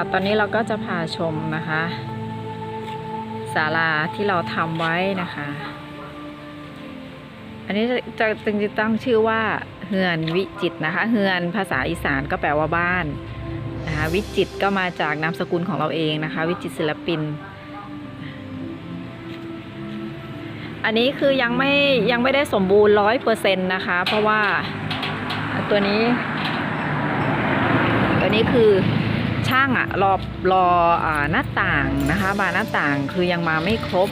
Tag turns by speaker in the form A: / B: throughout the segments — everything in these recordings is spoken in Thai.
A: ะตอนนี้เราก็จะพาชมนะคะศาลาที่เราทำไว้นะคะ อันนี้จะจึงจะตั้งชื่อว่าเฮือนวิจิตนะคะ เฮือนภาษาอีสานก็แปลว่าบ้านนะคะวิจิตก็มาจากนามสกุลของเราเองนะคะ วิจิตศิลปิน อันนี้คือยังไม่ยังไม่ได้สมบูรณ์ร้อยเปอร์เซ็นต์นะคะ เพราะว่าตัวนี้ ตัวนี้คือ ช่างอะรอรอหน้าต่างนะคะบานหน้าต่างคือยังมาไม่ครบ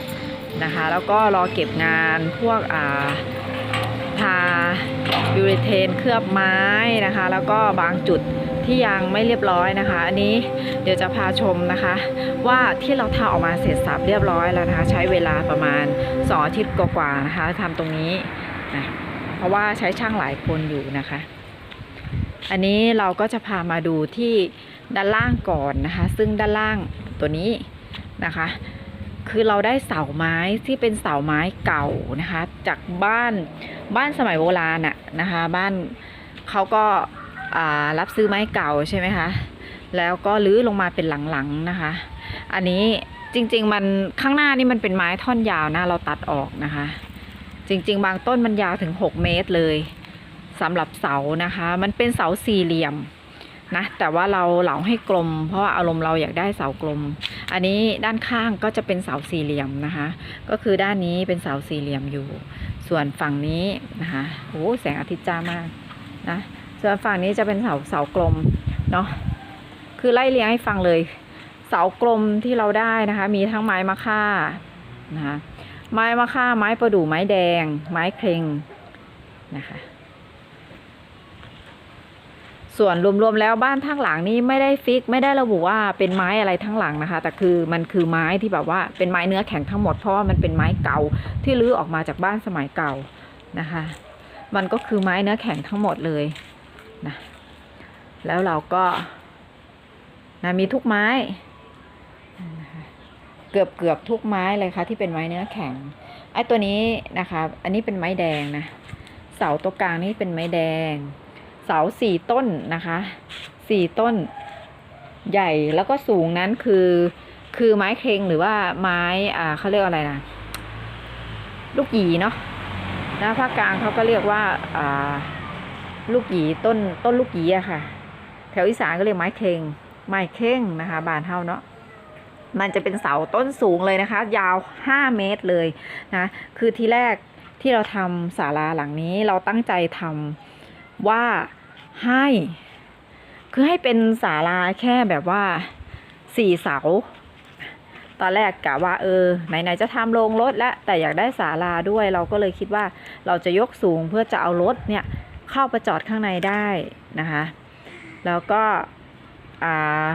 A: นะคะ แล้วก็รอเก็บงานพวกอ่าทายูริเทนเคลือบไม้นะคะ แล้วก็บางจุดที่ยังไม่เรียบร้อยนะคะ อันนี้เดี๋ยวจะพาชมนะคะ ว่าที่เราทาออกมาเสร็จสับเรียบร้อยแล้วนะคะ ใช้เวลาประมาณสองอาทิตย์กว่าๆนะคะทำตรงนี้นะเพราะว่าใช้ช่างหลายคนอยู่นะคะ อันนี้เราก็จะพามาดูที่ ด้านล่างก่อนนะคะ ซึ่งด้านล่างตัวนี้นะคะ คือเราได้เสาไม้ที่เป็นเสาไม้เก่านะคะ จากบ้านบ้านสมัยโบราณอะนะคะ บ้านเขาก็รับซื้อไม้เก่าใช่ไหมคะ แล้วก็รื้อลงมาเป็นหลังๆนะคะ อันนี้จริง ๆ มันข้างหน้านี่มันเป็นไม้ท่อนยาวนะเราตัดออกนะคะ จริง ๆ บางต้นมันยาวถึง 6 เมตรเลยสำหรับเสานะคะ มันเป็นเสาสี่เหลี่ยม นะแต่ว่าเราเหลาให้กลม เพราะว่าอารมณ์เราอยากได้เสากลม อันนี้ด้านข้างก็จะเป็นเสาสี่เหลี่ยมนะคะ ก็คือด้านนี้เป็นเสาสี่เหลี่ยมอยู่ ส่วนฝั่งนี้นะคะโอ้แสงอาทิตย์จ้ามากนะส่วนฝั่งนี้จะเป็นเสาเสากลมเนาะคือไล่เรียงให้ฟังเลย เสากลมที่เราได้นะคะ มีทั้งไม้มะค่านะคะไม้มะค่าไม้ประดู่ไม้แดง ไม้เครงนะคะ ส่วนรวมๆแล้วบ้านทั้งหลังนี้ไม่ได้ฟิก ไม่ได้ระบุว่าเป็นไม้อะไรทั้งหลังนะคะ แต่คือมันคือไม้ที่แบบว่าเป็นไม้เนื้อแข็งทั้งหมดเพราะว่ามันเป็นไม้เก่าที่รื้อออกมาจากบ้านสมัยเก่านะคะ มันก็คือไม้เนื้อแข็งทั้งหมดเลยนะแล้วเราก็นะมีทุกไม้เกือบเกือบทุกไม้เลยค่ะที่เป็นไม้เนื้อแข็งไอ้ตัวนี้นะคะ อันนี้เป็นไม้แดงนะเสาตัวกลางนี่เป็นไม้แดง เสาสี่ต้นนะคะสี่ต้นใหญ่แล้วก็สูงนั้นคือคือไม้เครงหรือว่าไม้อ่าเขาเรียกอะไรนะลูกหยีเนาะนะภาคกลางเขาก็เรียกว่าอ่าลูกหยีต้นต้นลูกหยีอะค่ะ แถวอีสานก็เรียกไม้เครงไม้เครงนะคะบานเท่าเนาะมันจะเป็นเสาต้นสูงเลยนะคะ ยาวห้าเมตรเลยนะคือที่แรกที่เราทำศาลาหลังนี้เราตั้งใจทำว่า ให้ คือให้เป็นศาลาแค่แบบว่าสี่เสา ตอนแรกกะว่าเออไหนๆจะทำโรงรถแล้วแต่อยากได้ศาลาด้วย เราก็เลยคิดว่าเราจะยกสูงเพื่อจะเอารถเนี่ยเข้าไปจอดข้างในได้นะคะ แล้วก็อ่า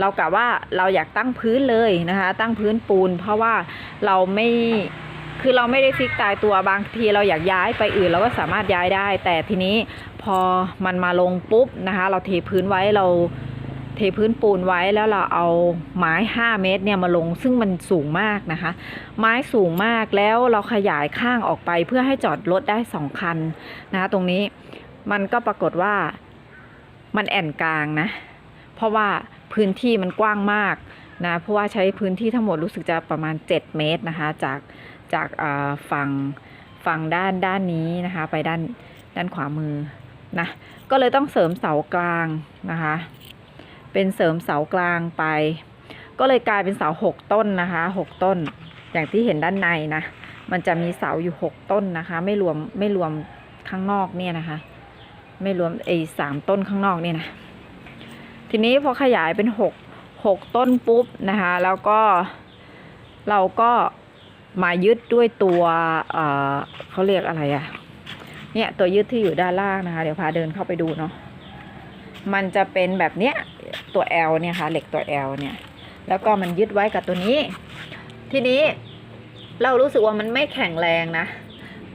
A: เรากะว่าเราอยากตั้งพื้นเลยนะคะ ตั้งพื้นปูน เพราะว่าเราไม่คือเราไม่ได้ฟิกตายตัวบางทีเราอยากย้ายไปอื่นเราก็สามารถย้ายได้ แต่ทีนี้ พอมันมาลงปุ๊บนะคะ เราเทพื้นไว้เราเทพื้นปูนไว้แล้วเราเอาไม้ 5 เมตรเนี่ยมาลงซึ่งมันสูงมากนะคะ ไม้สูงมากแล้วเราขยายข้างออกไปเพื่อให้จอดรถได้สองคันนะคะตรงนี้มันก็ปรากฏว่ามันแอนกลางนะ เพราะว่าพื้นที่มันกว้างมากนะเพราะว่าใช้พื้นที่ทั้งหมดรู้สึกจะประมาณ 7 เมตรนะคะ จากจากฝั่งฝั่งด้านด้านนี้นะคะ ไปด้านด้านขวามือ นะก็เลยต้องเสริมเสากลางนะคะ เป็นเสริมเสากลางไป ก็เลยกลายเป็นเสาหกต้นนะคะหกต้น อย่างที่เห็นด้านในนะมันจะมีเสาอยู่หกต้นนะคะ ไม่รวมไม่รวมข้างนอกเนี่ยนะคะ ไม่รวมไอ้สามต้นข้างนอกเนี่ยนะทีนี้พอขยายเป็นหกหกต้นปุ๊บนะคะ แล้วก็เราก็มายึดด้วยตัวเเขาเรียกอะไรอะ เนี่ยตัวยึดที่อยู่ด้านล่างนะคะ เดี๋ยวพาเดินเข้าไปดูเนาะมันจะเป็นแบบเนี้ยตัว L เนี่ยค่ะเหล็กตัว L เนี่ย แล้วก็มันยึดไว้กับตัวนี้ ทีนี้เรารู้สึกว่ามันไม่แข็งแรงนะ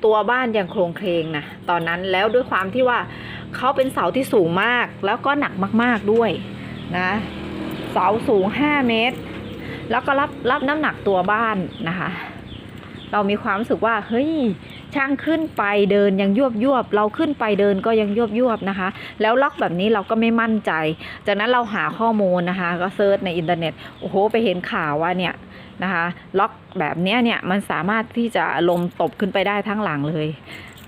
A: ตัวบ้านยังโครงเคลงนะตอนนั้นแล้วด้วยความที่ว่าเขาเป็นเสาที่สูงมากแล้วก็หนักมากๆด้วยนะเสาสูง 5 เมตร แล้วก็รับรับน้ำหนักตัวบ้านนะคะ เรามีความรู้สึกว่าเฮ้ย ช่างขึ้นไปเดินยังยวบยวบเราขึ้นไปเดินก็ยังยวบยวบนะคะ แล้วล็อกแบบนี้เราก็ไม่มั่นใจ จากนั้นเราหาข้อมูลนะคะ ก็เซิร์ชในอินเทอร์เน็ตโอ้โหไปเห็นข่าวว่าเนี่ยนะคะล็อกแบบเนี้ยเนี่ยมันสามารถที่จะลมตบขึ้นไปได้ทั้งหลังเลย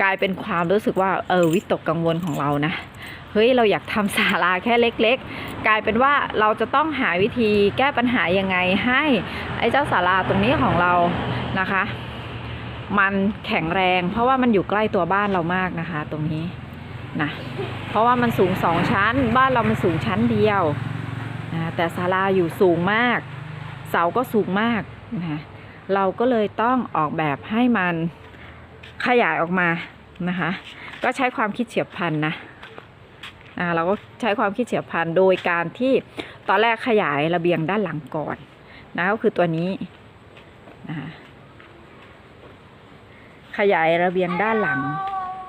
A: กลายเป็นความรู้สึกว่าเออวิตกกังวลของเรานะเฮ้ยเราอยากทำศาลาแค่เล็ก ๆ กลายเป็นว่าเราจะต้องหาวิธีแก้ปัญหายังไงให้ไอ้เจ้าศาลาตรงนี้ของเรานะคะ มันแข็งแรง เพราะว่ามันอยู่ใกล้ตัวบ้านเรามากนะคะ ตรงนี้นะเพราะว่ามันสูงสองชั้น บ้านเรามันสูงชั้นเดียวนะแต่ศาลาอยู่สูงมาก เสาก็สูงมากนะเราก็เลยต้องออกแบบให้มันขยายออกมานะคะ ก็ใช้ความคิดเฉียบพลันนะอ่าเราก็ใช้ความคิดเฉียบพลันโดยการที่ตอนแรกขยายระเบียงด้านหลังก่อนนะก็คือตัวนี้นะคะ ขยายระเบียงด้านหลัง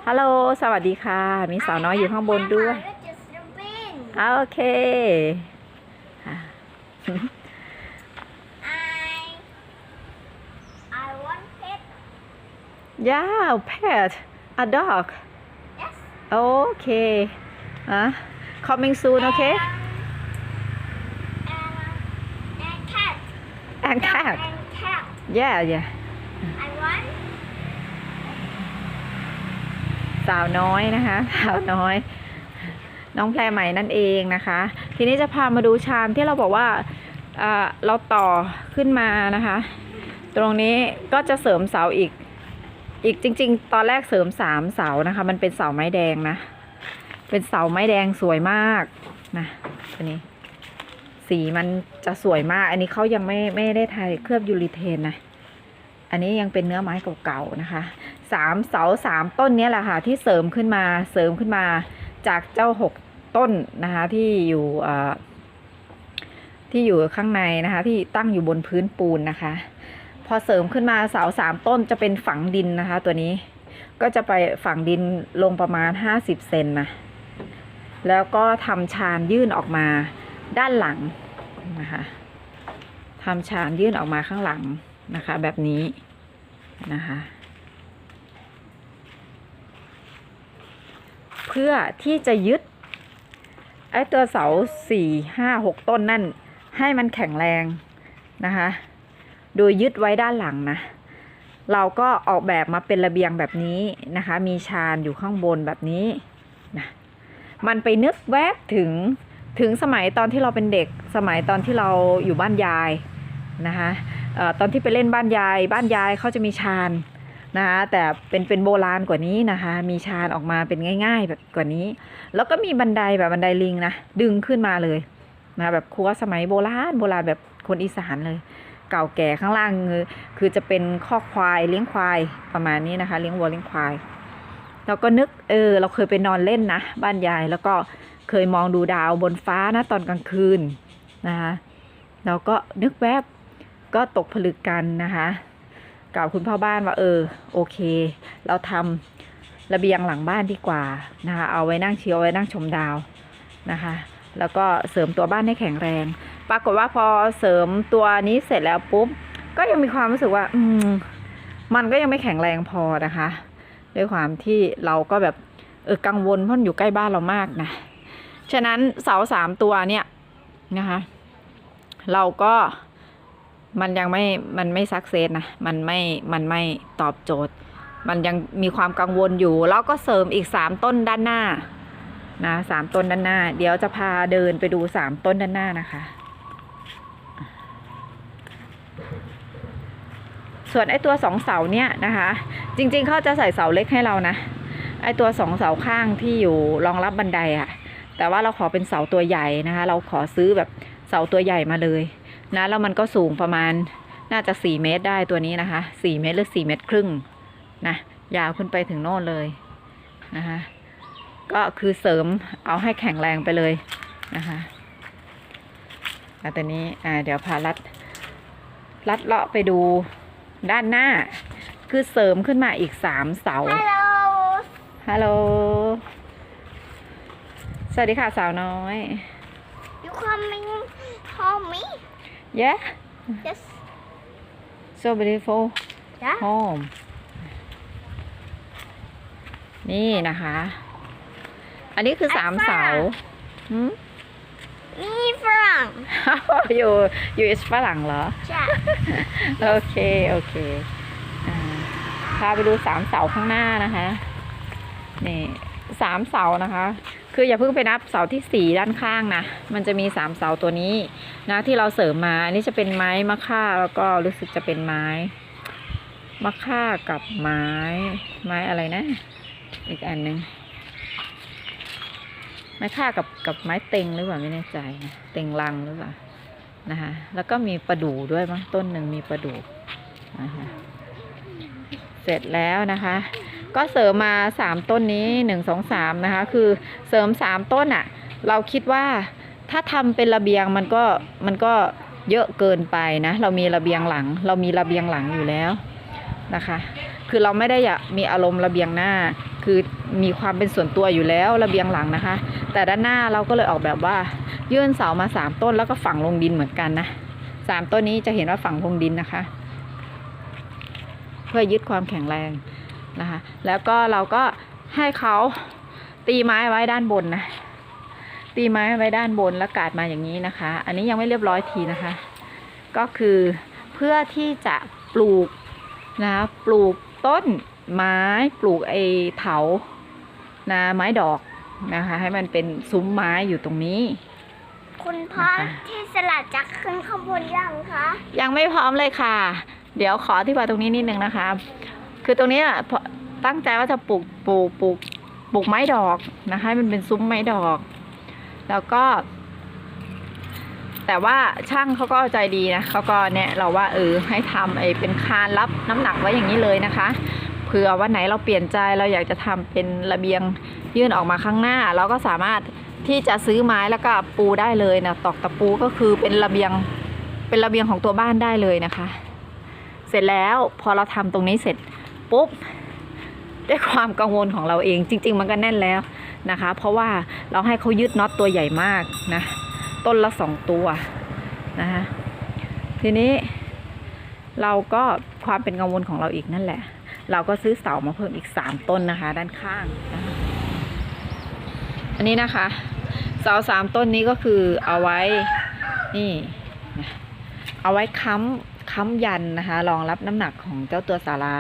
A: ฮัลโหล สวัสดีค่ะ มีสาวน้อยอยู่ข้างบนด้วยอ่าโอเคอะ
B: I I want pet.
A: yeah pet a dog
B: Yes.
A: okay อะ coming soon okay
B: And, um, and cat.
A: and
B: Dog
A: cat
B: And cat.
A: yeah yeah สาวน้อยนะคะ สาวน้อย น้องแพรใหม่นั่นเองนะคะ ทีนี้จะพามาดูชามที่เราบอกว่าเอ่อเราต่อขึ้นมานะคะ ตรงนี้ก็จะเสริมเสาอีก อีกจริง ๆ ตอนแรกเสริมสามเสานะคะ มันเป็นเสาไม้แดงนะ เป็นเสาไม้แดงสวยมากนะตัวนี้ สีมันจะสวยมาก อันนี้เขายังไม่ไม่ได้ไทยเคลือบยูริเทนนะอันนี้ยังเป็นเนื้อไม้เก่าๆนะคะ สามเสาสามต้นนี้แหละค่ะที่เสริมขึ้นมาเสริมขึ้นมาจากเจ้าหกต้นนะคะที่อยู่ที่อยู่ข้างในนะคะที่ตั้งอยู่บนพื้นปูนนะคะ พอเสริมขึ้นมาเสาสามต้นจะเป็นฝังดินนะคะ ตัวนี้ก็จะไปฝังดินลงประมาณ50เซนนะแล้วก็ทำชานยื่นออกมาด้านหลังนะคะทำชานยื่นออกมาข้างหลังนะคะ แบบนี้นะคะ เพื่อที่จะยึดไอ้ตัวเสาสี่ห้าหกต้นนั่น ให้มันแข็งแรงนะคะ โดยยึดไว้ด้านหลังนะ เราก็ออกแบบมาเป็นระเบียงแบบนี้นะคะ มีชานอยู่ข้างบนแบบนี้นะมันไปนึกแวบถึงถึงสมัยตอนที่เราเป็นเด็กสมัยตอนที่เราอยู่บ้านยายนะคะออตอนที่ไปเล่นบ้านยาย บ้านยายเขาจะมีชาน นะคะแต่เป็นเป็นโบราณกว่านี้นะคะ มีชานออกมาเป็นง่าย ๆ แบบกว่านี้ แล้วก็มีบันไดแบบบันไดลิงนะดึงขึ้นมาเลยนะแบบครัวสมัยโบราณโบราณแบบคนอีสานเลย เก่าแก่ข้างล่างคือคือจะเป็นข้อควายเลี้ยงควายประมาณนี้นะคะ เลี้ยงวัวเลี้ยงควายเราก็นึกเออเราเคยไปนอนเล่นนะบ้านยายแล้วก็เคยมองดูดาวบนฟ้านะตอนกลางคืนนะคะเราก็นึกแวบก็ตกผลึกกันนะคะ กับคุณพ่อบ้านว่าเออโอเค เราทำระเบียงหลังบ้านดีกว่านะคะเอาไว้นั่งเชียวไว้นั่งชมดาวนะคะ แล้วก็เสริมตัวบ้านให้แข็งแรง ปรากฏว่าพอเสริมตัวนี้เสร็จแล้วปุ๊บก็ยังมีความรู้สึกว่า อืมมันก็ยังไม่แข็งแรงพอนะคะ ด้วยความที่เราก็แบบเออกังวลเพราะอยู่ใกล้บ้านเรามากนะฉะนั้นเสาสามตัวเนี่ยนะคะ เราก็ มันยังไม่ มันไม่สักเซสนะ มันไม่ มันไม่ตอบโจทย์ มันยังมีความกังวลอยู่ แล้วก็เสริมอีกสามต้นด้านหน้านะสามต้นด้านหน้า เดี๋ยวจะพาเดินไปดูสามต้นด้านหน้านะคะ ส่วนไอ้ตัวสองเสาเนี่ยนะคะ จริง ๆเขาจะใส่เสาเล็กให้เรานะ ไอ้ตัวสองเสาข้างที่อยู่รองรับบันไดอะแต่ว่าเราขอเป็นเสาตัวใหญ่นะคะ เราขอซื้อแบบเสาตัวใหญ่มาเลย นะแล้วมันก็สูงประมาณน่าจะสี่เมตรได้ตัวนี้นะคะสี่เมตรหรือสี่เมตรครึ่งนะยาวขึ้นไปถึงโน่นเลยนะคะก็คือเสริมเอาให้แข็งแรงไปเลยนะคะแล้วตอนนี้อ่าเดี๋ยวพาลัดลัดเลาะไปดูด้านหน้า คือเสริมขึ้นมาอีกสามเสา
B: Hello.
A: ฮัลโหล สวัสดีค่ะสาวน้อย
B: You coming home me?
A: Yeah
B: Yes.
A: so beautiful
B: Yeah.
A: home นี่นะคะ อันนี้คือสามเสาหืม
B: Me from.
A: อยู่อยู่อิสฝรั่งเหรอ
B: Yeah.
A: โอเค โอเคอ่าพาไปดูสามเสาข้างหน้านะคะ นี่สามเสานะคะ คืออย่าเพิ่งไปนับเสาที่สี่ด้านข้างนะ มันจะมีสามเสาตัวนี้นะที่เราเสริมมา อันนี้จะเป็นไม้มะค่าแล้วก็รู้สึกจะเป็นไม้มะค่ากับไม้ ไม้อะไรนะ อีกอันหนึ่งไม้ค่ากับกับไม้เต็งหรือเปล่าไม่แน่ใจนะเต็งลังหรือเปล่านะคะแล้วก็มีประดู่ด้วยมั้งต้นหนึ่งมีประดู่นะคะเสร็จแล้วนะคะ ก็เสริมมาสามต้นนี้หนึ่งสองสามนะคะคือเสริมสามต้นอะ่ะเราคิดว่าถ้าทำเป็นระเบียงมันก็มันก็เยอะเกินไปนะเรามีระเบียงหลัง เรามีระเบียงหลังอยู่แล้วนะคะ คือเราไม่ได้อยากมีอารมณ์ระเบียงหน้า คือมีความเป็นส่วนตัวอยู่แล้วระเบียงหลังนะคะ แต่ด้านหน้าเราก็เลยออกแบบว่า ยื่นเสามาสามต้นแล้วก็ฝังลงดินเหมือนกันนะสามต้นนี้จะเห็นว่าฝังลงดินนะคะ เพื่อยึดความแข็งแรง นะคะ แล้วก็เราก็ให้เขาตีไม้ไว้ด้านบนนะ ตีไม้ไว้ด้านบนแล้วกาดมาอย่างนี้นะคะ อันนี้ยังไม่เรียบร้อยทีนะคะ ก็คือเพื่อที่จะปลูกนะคะปลูกต้นไม้ปลูกไอ้เถานะไม้ดอกนะคะ ให้มันเป็นซุ้มไม้อยู่ตรงนี้
B: คุณพ่อ
A: นะคะ
B: ที่สลัดจักรขึ้นข้างบนยังคะ
A: ยังไม่พร้อมเลยค่ะ เดี๋ยวขออธิบายตรงนี้นิดนึงนะคะ คือตรงนี้อะตั้งใจว่าจะปลูกปลูกปลูกปลูกไม้ดอกนะคะ มันเป็นซุ้มไม้ดอก แล้วก็ แต่ว่าช่างเขาก็ใจดีนะเขาก็เนี่ยเราว่าเออให้ทำไอ้เป็นคานรับน้ำหนักไว้อย่างนี้เลยนะคะเผื่อวันไหนเราเปลี่ยนใจเราอยากจะทำเป็นระเบียงยื่นออกมาข้างหน้า เราก็สามารถที่จะซื้อไม้แล้วก็ปูได้เลยนะตอกตะปูก็คือเป็นระเบียงเป็นระเบียงของตัวบ้านได้เลยนะคะ เสร็จแล้วพอเราทำตรงนี้เสร็จ ปุ๊บด้วยความกังวลของเราเองจริง ๆ มันก็แน่นแล้วนะคะ เพราะว่าเราให้เขายึดน็อตตัวใหญ่มากนะต้นละสองตัวนะคะทีนี้เราก็ความเป็นกังวลของเราอีกนั่นแหละ เราก็ซื้อเสามาเพิ่มอีกสามต้นนะคะ ด้านข้างนะคะอันนี้นะคะ เสาสามต้นนี้ก็คือเอาไว้นี่เอาไว้ค้ำค้ำยันนะคะรองรับน้ำหนักของเจ้าตัวศาลา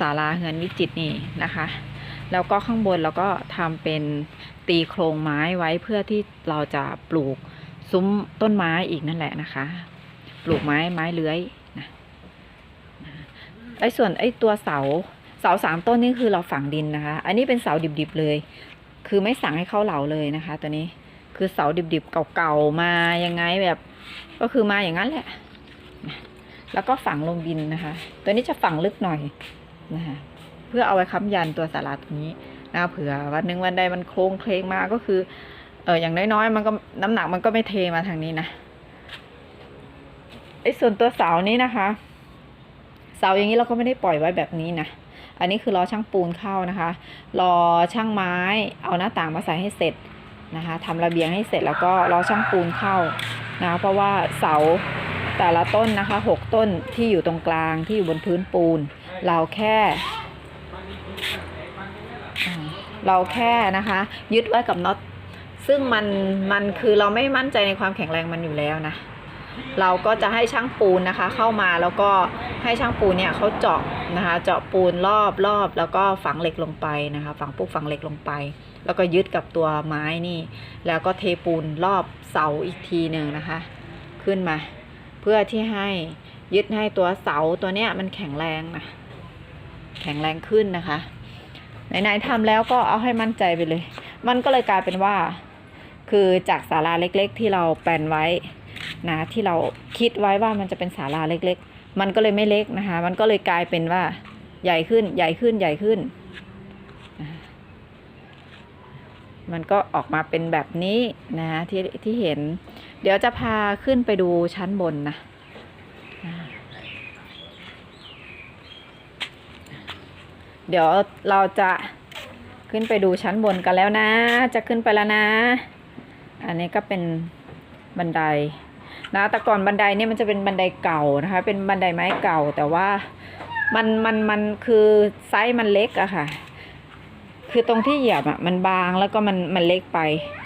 A: ศาลาเฮือนวิจิตนี่นะคะ แล้วก็ข้างบนเราก็ทำเป็นตีโครงไม้ไว้เพื่อที่เราจะปลูกซุ้มต้นไม้อีกนั่นแหละนะคะ ปลูกไม้ไม้เลื้อยนะนะไอ้ส่วนไอ้ตัวเสาเสาสามต้นนี่คือเราฝังดินนะคะ อันนี้เป็นเสาดิบๆเลย คือไม่สั่งให้เข้าเหลาเลยนะคะ ตัวนี้คือเสาดิบๆเก่าๆมายังไงแบบ ก็คือมาอย่างนั้นแหละ แล้วก็ฝังลงดินนะคะ ตัวนี้จะฝังลึกหน่อย นะคะเพื่อเอาไว้ค้ำยันตัวสาราตรงนี้นะเผื่อวันหนึ่งวันใดมันโครงเคลงมาก็คือเอออย่างน้อยๆมันก็น้ำหนักมันก็ไม่เทมาทางนี้นะไอ้ส่วนตัวเสานี้นะคะ เสาอย่างนี้เราก็ไม่ได้ปล่อยไว้แบบนี้นะอันนี้คือรอช่างปูนเข้านะคะ รอช่างไม้เอาหน้าต่างมาใส่ให้เสร็จนะคะทำระเบียงให้เสร็จแล้วก็รอช่างปูนเข้านะเพราะว่าเสาแต่ละต้นนะคะหกต้นที่อยู่ตรงกลางที่อยู่บนพื้นปูน เราแค่ เราแค่นะคะ ยึดไว้กับน็อตซึ่งมันมันคือเราไม่มั่นใจในความแข็งแรงมันอยู่แล้วนะ เราก็จะให้ช่างปูนนะคะ เข้ามาแล้วก็ให้ช่างปูนเนี่ยเขาเจาะนะคะ เจาะปูนรอบรอบแล้วก็ฝังเหล็กลงไปนะคะ ฝังปุ๊บฝังเหล็กลงไป แล้วก็ยึดกับตัวไม้นี่ แล้วก็เทปูนรอบเสาอีกทีหนึ่งนะคะ ขึ้นมา เพื่อที่ให้ยึดให้ตัวเสาตัวเนี้ยมันแข็งแรงนะ แข็งแรงขึ้นนะคะ ไหนๆทำแล้วก็เอาให้มั่นใจไปเลย มันก็เลยกลายเป็นว่า คือจากศาลาเล็กๆ ที่เราแปลนไว้นะที่เราคิดไว้ว่ามันจะเป็นศาลาเล็กๆ มันก็เลยไม่เล็กนะคะ มันก็เลยกลายเป็นว่าใหญ่ขึ้นใหญ่ขึ้นใหญ่ขึ้น มันก็ออกมาเป็นแบบนี้นะที่ที่เห็น เดี๋ยวจะพาขึ้นไปดูชั้นบนนะอ่า เดี๋ยวเราจะขึ้นไปดูชั้นบนกันแล้วนะ จะขึ้นไปแล้วนะ อันนี้ก็เป็นบันไดนะแต่ก่อนบันไดเนี่ยมันจะเป็นบันไดเก่านะคะ เป็นบันไดไม้เก่าแต่ว่ามันมันมันคือไซส์มันเล็กอะค่ะ คือตรงที่เหยียบอะมันบางแล้วก็มันมันเล็กไป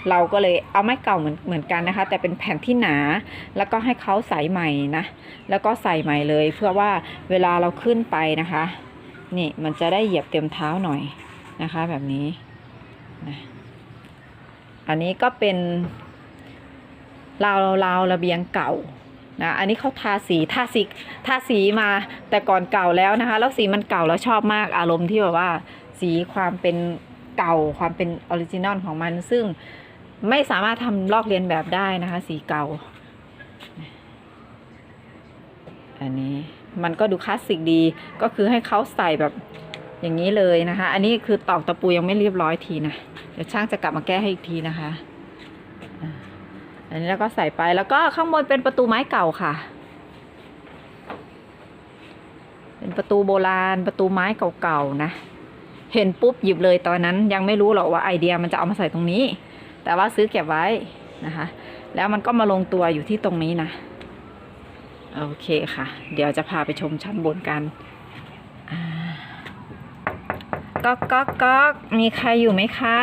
A: เราก็เลยเอาไม้เก่าเหมือนเหมือนกันนะคะ แต่เป็นแผ่นที่หนาแล้วก็ให้เขาใส่ใหม่นะ แล้วก็ใส่ใหม่เลยเพื่อว่าเวลาเราขึ้นไปนะคะ นี่มันจะได้เหยียบเต็มเท้าหน่อยนะคะ แบบนี้นะอันนี้ก็เป็นราวราวระเบียงเก่านะอันนี้เขาทาสีทาสีทาสีมาแต่ก่อนเก่าแล้วนะคะ แล้วสีมันเก่าแล้วชอบมากอารมณ์ที่แบบว่า สีความเป็นเก่าความเป็นออริจินอลของมัน ซึ่งไม่สามารถทำลอกเลียนแบบได้นะคะ สีเก่า อันนี้ มันก็ดูคลาสสิกดี ก็คือให้เขาใส่แบบอย่างนี้เลยนะคะ อันนี้คือตอกตะปูยังไม่เรียบร้อยทีนะ เดี๋ยวช่างจะกลับมาแก้ให้อีกทีนะคะ อันนี้แล้วก็ใส่ไป แล้วก็ข้างบนเป็นประตูไม้เก่าค่ะ เป็นประตูโบราณ ประตูไม้เก่าๆนะ เห็นปุ๊บหยิบเลยตอนนั้นยังไม่รู้หรอกว่าไอเดียมันจะเอามาใส่ตรงนี้ แต่ว่าซื้อเก็บไว้นะคะ แล้วมันก็มาลงตัวอยู่ที่ตรงนี้นะ โอเคค่ะ เดี๋ยวจะพาไปชมชั้นบนกันอ่าก๊อกก๊อกก๊อกมีใครอยู่ไหมคะ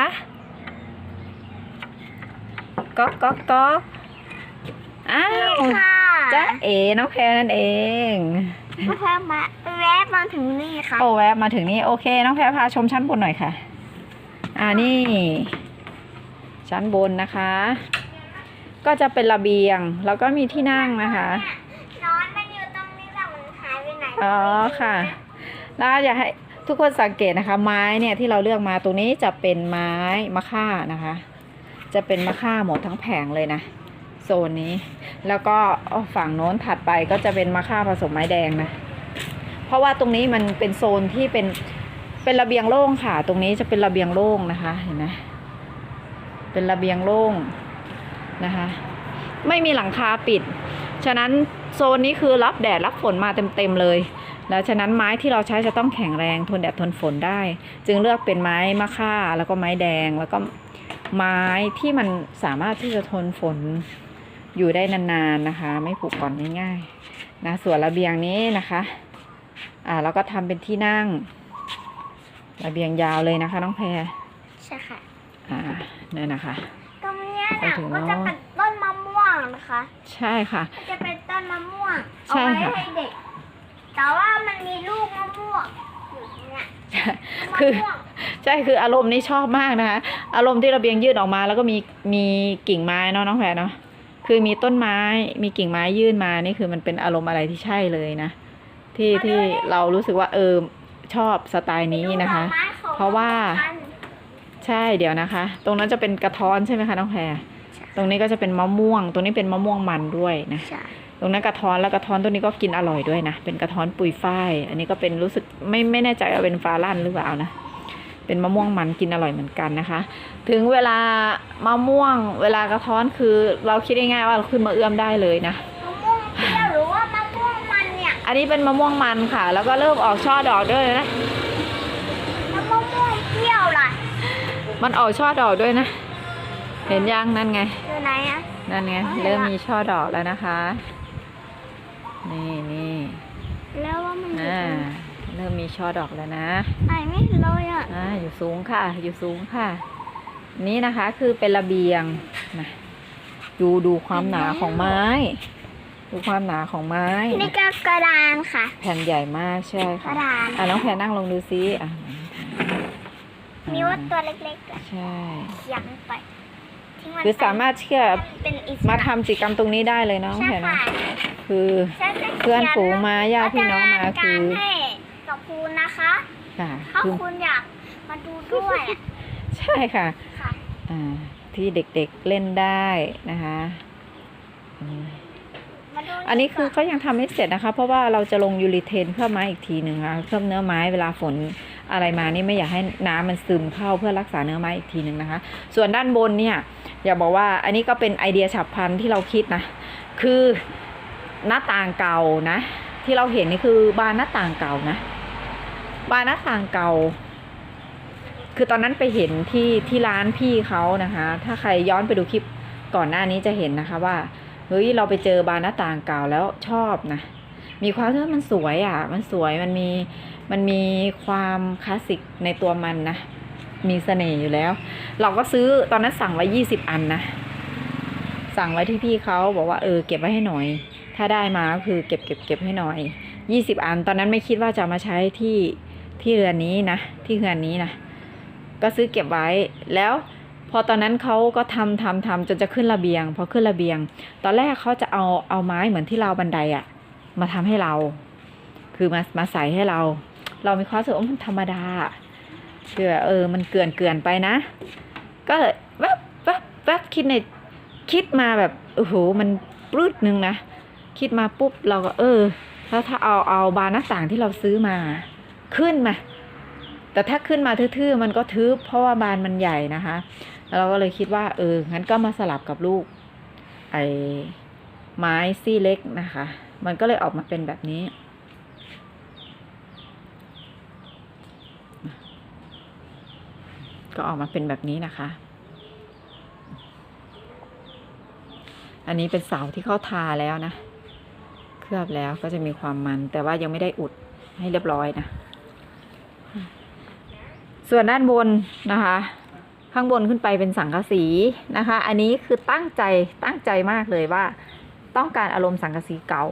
A: ก๊อกก๊อกก๊อกอ้าว
B: ค่ะ
A: จ้าเอ๋น้องแพรนั่นเอง
B: ก็แค่มาแวะมาถึงนี่ค่ะ
A: โอ้แวะมาถึงนี่โอเค น้องแพรพาชมชั้นบนหน่อยค่ะ อ่านี่ ชั้นบนนะคะ ก็จะเป็นระเบียงแล้วก็มีที่นั่งนะคะ
B: นอนมันอยู่ตรงนี้แต่มันห
A: อ๋อค่ะแล้วอยากให้ทุกคนสังเกตนะคะ ไม้เนี่ยที่เราเลือกมาตรงนี้จะเป็นไม้มะค่านะคะ จะเป็นมะค่าหมดทั้งแผงเลยนะโซนนี้ แล้วก็ฝั่งโน้นถัดไปก็จะเป็นมะค่าผสมไม้แดงนะ เพราะว่าตรงนี้มันเป็นโซนที่เป็นเป็นระเบียงโล่งค่ะ ตรงนี้จะเป็นระเบียงโล่งนะคะเห็นไหมเป็นระเบียงโล่งนะคะ ไม่มีหลังคาปิด ฉะนั้น โซนนี้คือรับแดดรับฝนมาเต็มๆเลย แล้วฉะนั้นไม้ที่เราใช้จะต้องแข็งแรงทนแดดทนฝนได้ จึงเลือกเป็นไม้มะค่าแล้วก็ไม้แดงแล้วก็ไม้ที่มันสามารถที่จะทนฝนอยู่ได้นานๆนะคะ ไม่ผุก่อนง่ายๆนะส่วนระเบียงนี้นะคะอ่าแล้วก็ทำเป็นที่นั่ง ระเบียงยาวเลยนะคะ น้องแพร
B: ใช่ค่ะ
A: อ่าเนี่ยนะคะ
B: ตรงเนี้ย
A: ไป
B: น่ะ
A: ถึง
B: ก็
A: โน้น
B: จะเป็น คะ
A: ใช่ค่ะ
B: ก็จะเป็นต้นมะม่วง
A: ใช่
B: เอาไว้
A: ค่ะ
B: ให้เด็ก แต่ว่ามันมีลูกมะม่วงอยู่ตรงเนี้ยมะ
A: คือ
B: ม่วง
A: ใช่คืออารมณ์นี้ชอบมากนะคะ อารมณ์ที่ระเบียงยื่นออกมาแล้วก็มีมีกิ่งไม้เนาะน้องแพรเนาะคือมีต้นไม้มีกิ่งไม้ยื่นมานี่คือมันเป็นอารมณ์อะไรที่ใช่เลยนะ ที่ที่เรารู้สึกว่าเออชอบสไตล์นี้นะคะ
B: ดูดอกไม้ของ
A: เพราะว่า
B: พันธุ์
A: ใช่เดี๋ยวนะคะ ตรงนั้นจะเป็นกระท้อนใช่ไหมคะน้องแพร ตรงนี้ก็จะเป็นมะม่วง ตรงนี้เป็นมะม่วงมันด้วยนะ
B: ใช่
A: ตรงนั้นกระท้อนแล้วกระท้อนตัวนี้ก็กินอร่อยด้วยนะ เป็นกระท้อนปุยฝ้าย อันนี้ก็เป็นรู้สึกไม่ไม่แน่ใจว่าเป็นฟาลั่นหรือเปล่านะ เป็นมะม่วงมันกินอร่อยเหมือนกันนะคะ ถึงเวลามะม่วงเวลากระท้อนคือเราคิดง่ายๆว่าเราขึ้นมาเอื้อมได้เลยนะ
B: มะม่วงเปรี้ยวหรือว่ามะม่วงมันเนี่ย
A: อันนี้เป็นมะม่วงมันค่ะ แล้วก็เริ่มออกช่อดอกด้วยนะ
B: แล้วมะม่วงเปรี้ยวล่ะ
A: มันออกช่อดอกด้วยนะ เห็นยังนั่นไง
B: อยู่ไหนอะ
A: นั่นไง
B: อ๋อเห็นละ
A: เริ่มมีช่อดอกแล้วนะคะ นี่นี่
B: แล้วว่ามันอยู่
A: อ่า
B: ตรงไหน
A: เริ่มมีช่อดอกแล้วนะ
B: ไหนไม่เห็นเลยอะ
A: อ่าอยู่สูงค่ะ อยู่สูงค่ะ นี่นะคะคือเป็นระเบียงนะดูดูความหนาของไม้ ดูความหนาของไม้
B: นี่ก็กระดานค่ะ
A: แผ่นใหญ่มากใช่
B: ก
A: ค่ะ
B: ระดาน
A: อะน้องแพรนั่งลงดูซิอะ
B: มีว่าตัวเล็กๆอะ
A: ใช่
B: เขียนไป ที่น
A: คือสามารถเชื่อ
B: เป็นอิส
A: มา
B: ระ
A: ทำกิจกรรมตรงนี้ได้เลยเนาะน้อง
B: ใช่
A: แพรเนอะ
B: ค่ะ
A: คือ
B: ฉัจะ
A: เพื่อน
B: ขีย
A: ฝูงมาญาติพี่น้องมา
B: พัฒ
A: คือ
B: การให้กับคุณนะคะ
A: ค่ะ
B: ถ้า
A: คือ
B: คุณอยากมาดูด้วยอะ
A: ใช่ค่ะ
B: ค่ะ
A: อ่าที่เด็กๆเล่นได้นะคะอืม
B: มาดู
A: อันนี้คือก็ยังทำไม่เสร็จนะคะ เพราะว่าเราจะลงยูริเทนเพิ่มไม้อีกทีหนึ่งค่ะเพิ่มเนื้อไม้เวลาฝน อะไรมานี่ไม่อยากให้น้ำมันซึมเข้าเพื่อรักษาเนื้อไม้อีกทีหนึ่งนะคะ ส่วนด้านบนเนี่ยอย่าบอกว่าอันนี้ก็เป็นไอเดียฉับพลันที่เราคิดนะ คือหน้าต่างเก่านะ ที่เราเห็นนี่คือบานหน้าต่างเก่านะ บานหน้าต่างเก่า คือตอนนั้นไปเห็นที่ที่ร้านพี่เขานะคะ ถ้าใครย้อนไปดูคลิปก่อนหน้านี้จะเห็นนะคะว่าเฮ้ยเราไปเจอบานหน้าต่างเก่าแล้วชอบนะ มีความที่ว่ามันสวยอะ มันสวยมันมีมันมีความคลาสสิกในตัวมันนะ มีเสน่ห์อยู่แล้ว เราก็ซื้อตอนนั้นสั่งไว้ยี่สิบอันนะ สั่งไว้ที่พี่เขาบอกว่าเออเก็บไว้ให้หน่อย ถ้าได้มาก็คือเก็บเก็บเก็บให้หน่อยยี่สิบอัน ตอนนั้นไม่คิดว่าจะมาใช้ที่ที่เรือนนี้นะ ที่เรือนนี้นะ ก็ซื้อเก็บไว้แล้วพอตอนนั้นเขาก็ทำทำทำจนจะขึ้นระเบียง พอขึ้นระเบียง ตอนแรกเขาจะเอาเอาไม้เหมือนที่เราวบันไดอะ มาทำให้เรา คือมามาใส่ให้เรา เรามีความรู้สึกว่ามันธรรมดาคือเออมันเกื่อนเกื่อนไปนะ ก็เลยแวบแวบแวบคิดในคิดมาแบบโอ้โหมันปลื้ดนึงนะ คิดมาปุ๊บเราก็เออ แล้วถ้าเอาเอาบานหน้าต่างที่เราซื้อมาขึ้นมาแต่ถ้าขึ้นมาทื่อๆมันก็ทึบเพราะว่าบานมันใหญ่นะคะแล้วเราก็เลยคิดว่า เอองั้นก็มาสลับกับลูกไอ้ไม้ซี่เล็กนะคะ มันก็เลยออกมาเป็นแบบนี้ ก็ออกมาเป็นแบบนี้นะคะ อันนี้เป็นเสาที่เขาทาแล้วนะ เคลือบแล้วก็จะมีความมัน แต่ว่ายังไม่ได้อุดให้เรียบร้อยนะ ส่วนด้านบนนะคะข้างบนขึ้นไปเป็นสังกะสีนะคะ อันนี้คือตั้งใจตั้งใจมากเลยว่า ต้องการอารมณ์สังกะสีเก่า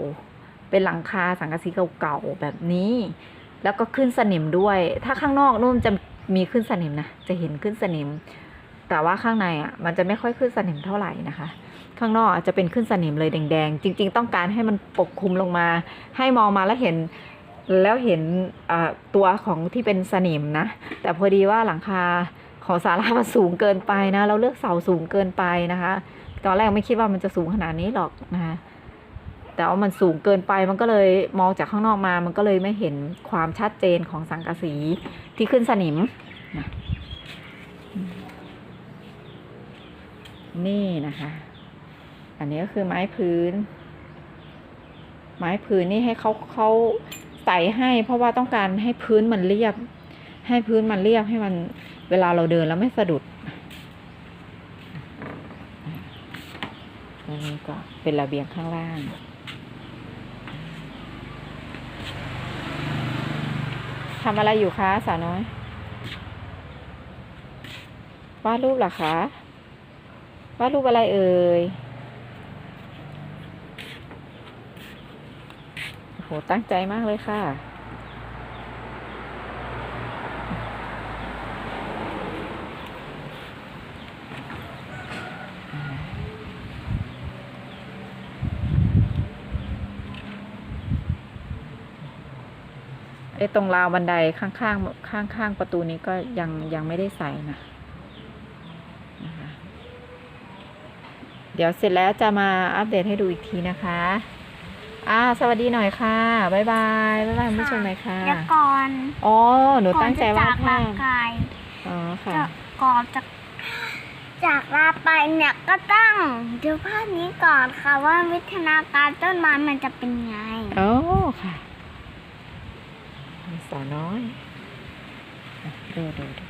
A: เป็นหลังคาสังกะสีเก่าๆแบบนี้ แล้วก็ขึ้นสนิมด้วย ถ้าข้างนอกนุ่มจะมีขึ้นสนิมนะ จะเห็นขึ้นสนิม แต่ว่าข้างในอะมันจะไม่ค่อยขึ้นสนิมเท่าไหร่นะคะ ข้างนอกอาจจะเป็นขึ้นสนิมเลยแดงๆ จริง ๆ ต้องการให้มันปกคลุมลงมา ให้มองมาแล้วเห็นแล้วเห็นตัวของที่เป็นสนิมนะ แต่พอดีว่าหลังคาของศาลามันสูงเกินไปนะ เราเลือกเสาสูงเกินไปนะคะ ตอนแรกไม่คิดว่ามันจะสูงขนาดนี้หรอกนะคะแต่ว่ามันสูงเกินไปมันก็เลยมองจากข้างนอกมา มันก็เลยไม่เห็นความชัดเจนของสังกะสีที่ขึ้นสนิมนะนี่นะคะ อันนี้ก็คือไม้พื้น ไม้พื้นนี่ให้เขาเขาใส่ให้ เพราะว่าต้องการให้พื้นมันเรียบ ให้พื้นมันเรียบให้มันเวลาเราเดินแล้วไม่สะดุดอันนี้ ก็เป็นระเบียงข้างล่าง ทำอะไรอยู่คะสาวน้อยวาดรูปหรอคะวาดรูปอะไรเอ่ยโหตั้งใจมากเลยค่ะ ไอ้ ตรงราวบันไดข้างๆข้างๆประตูนี้ก็ยังยังไม่ได้ใส่นะนะคะเดี๋ยวเสร็จแล้วจะมาอัปเดตให้ดูอีกทีนะคะอ่าสวัสดีหน่อยค่ะบ๊ายบายบ๊ายบายคุณผู้ชมหน่อยค่ะ
B: เดี๋ยวก่อน
A: อ๋อหนู
B: ก่อ
A: ตั้
B: น
A: งใจ
B: จะ
A: วา
B: จา
A: ด
B: ก
A: ภา
B: ลา
A: พ
B: กาย
A: อ๋อค่ะ
B: จะก่อนจะจากลาไปเนี่ยก็ต้องดูภาพนี้ก่อนค่ะว่าวิทนาการต้นไม้มันจะเป็นไง
A: โอ้ค่ะ สาวน้อยอะดูดูดู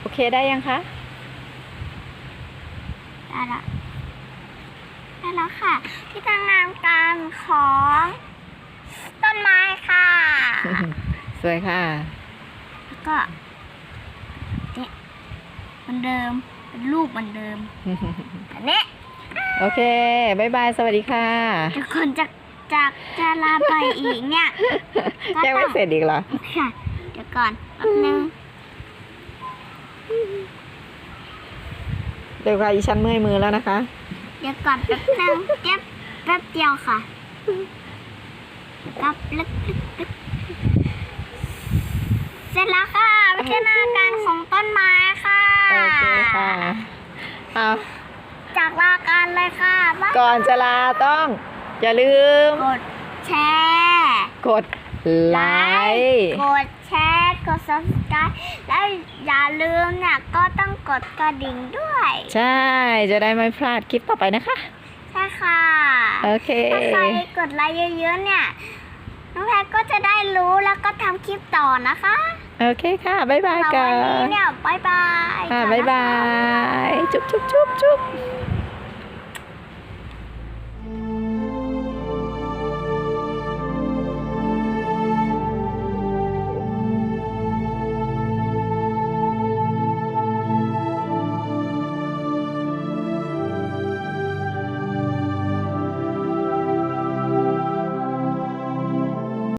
A: โอเคได้ยังคะ
B: ได้ละได้แล้วค่ะ ที่ทำงานการของต้นไม้ค่ะ
A: สวยค่ะ
B: แล้วก็เนี่ยเห มือนเดิม เป็นรูปเหมือนเดิมอันนี้
A: โอเคบายบาย สวัสดีค่ะ
B: ทุกคนจะจากจะลาไปอีกเนี่ยก็
A: ยัง
B: ต้
A: ไม่
B: อง
A: เสร็จอีกเหรอ
B: ค่ะเดี๋ยวก่อนแป๊บนึง
A: เดี๋ยวค่ะอีฉันเมื่อยมือแล้วนะคะ
B: เดี๋ยวก่อนแป๊บนึงเจ็บแป๊บเดียวค่ะกับลึกลึกลึก เสร็จแล้วค่ะวิทนาการของต้นไม้ค่ะ
A: โอเคค่ะเอา
B: จากลาการเลยค่ะบ๊ายบาย
A: ก่อนจะลาต้อง อย่าลืม
B: กดแชร์
A: กดไลค์
B: กดแชร์กด subscribe แล้วอย่าลืมเนี่ยก็ต้องกดกระดิ่งด้วย
A: ใช่ จะได้ไม่พลาดคลิปต่อไปนะคะ
B: ใช่ค่ะ
A: โอเค
B: ถ้าใครกดไลค์เยอะๆเนี่ย น้องแล้วก็ทำคลิปต่อนะคะ
A: โอเคค่ะบ๊ายบาย
B: แต่
A: กั
B: วันนี้
A: น
B: เนี่ยบายบาย
A: อ่า
B: ก่อน
A: บ๊าย
B: นะคะ
A: บาย จุ๊บจุ๊บจุ๊บจุ๊บ